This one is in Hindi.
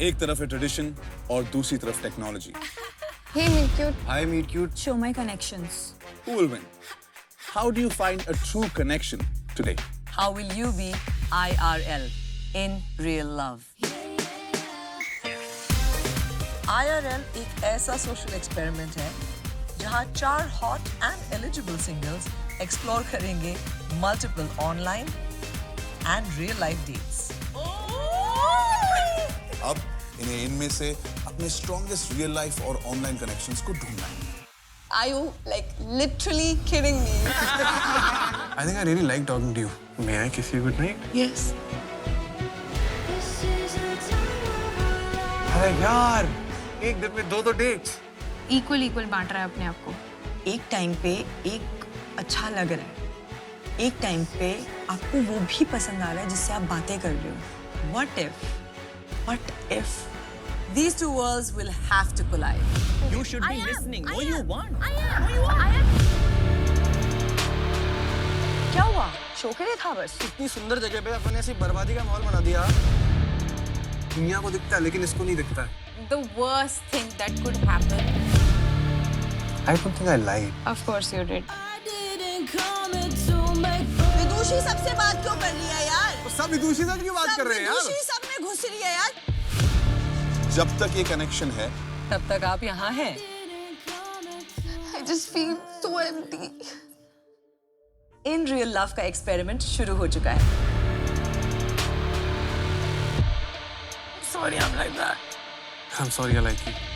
एक तरफ़ है ट्रेडिशन और दूसरी तरफ़ टेक्नोलॉजी आई आर एल एक ऐसा सोशल एक्सपेरिमेंट है जहाँ चार hot and eligible singles explore करेंगे multiple online and real life dates अब इन्हें इनमें से अपने स्ट्रॉन्गेस्ट रियल लाइफ और ऑनलाइन कनेक्शंस को ढूंढना है Are you like literally kidding me? I think I really like talking to you. May I kiss you goodnight? Yes अरे यार एक दिन में दो दो डेट्स Equal equal बांट रहा है अपने आप को. एक टाइम पे एक अच्छा लग रहा है एक टाइम पे आपको वो भी पसंद आ रहा है जिससे आप बातें कर रहे हो what if what if These two worlds will have to collide. You should be listening. What you want? I am. What you want? I am. क्या हुआ शो के लिए था बस इतनी सुंदर जगह पे अपन ऐसी बर्बादी का माहौल बना दिया दुनिया को दिखता है लेकिन इसको नहीं दिखता है The worst thing that could happen. I don't think I lied. Of course you did. विदुषी सबसे बात क्यों कर रही है यार सब विदुषी साथ क्यों बात कर रहे हैं यार विदुषी सब में घुस है जब तक ये कनेक्शन है तब तक आप यहाँ हैं I just feel so empty. In real love का एक्सपेरिमेंट शुरू हो चुका है Sorry, I'm like that. I'm sorry I like you.